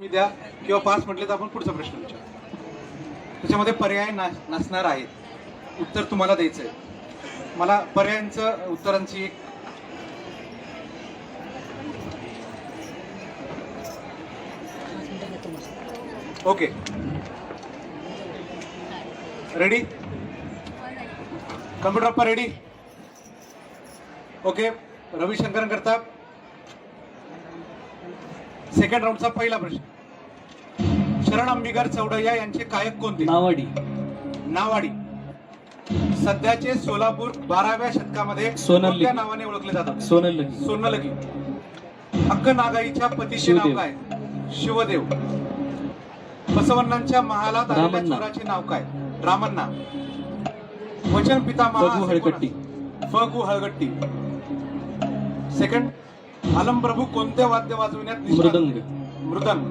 तुम्ही द्या किंवा पास म्हटले तर आपण पुढचा प्रश्न विचार. त्याच्यामध्ये पर्याय ना नसणार आहेत. उत्तर तुम्हाला द्यायचं आहे मला पर्यायांचं उत्तरांची एक ओके. रेडी कम्प्युटर अप्पा रेडी ओके रविशंकरन करता. सेकंड राऊंडचा पहिला प्रश्न. शरण अंबिकर चौडय्या यांचे गायक कोणते? नावाडी. नावाडी. सध्याचे सोलापूर बाराव्या शतकामध्ये सोनल कोणत्या लिपी. नावाने ओळखले जातात? सोनल सोनलगी अक्क नागाईच्या पतीचे नाव शिवदेव. काय? शिवदेव. बसवण्णांच्या महालात आलेल्या रामण्णा. चोराचे नाव काय? रामण्णा. वचन पितामहा फगू असे हळकट्टी. फगू हळगट्टी. सेकंड आलम प्रभू कोणते वाद्य वाजविण्यात निष्णात मृदंग. मृदंग.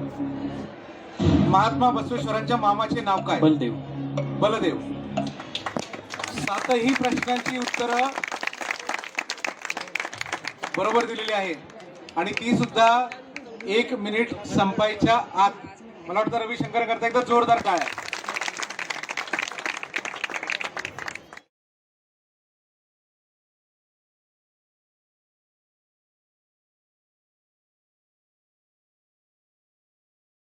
महात्मा बसवेश्वरांच्या मामाचे नाव काय? बलदेव. बलदेव. सातही प्रश्नांची उत्तरं बरोबर दिलेली आहे. आणि ती सुद्धा एक मिनिट संपायच्या आत. मला वाटतं रविशंकर करता एकदा जोरदार काय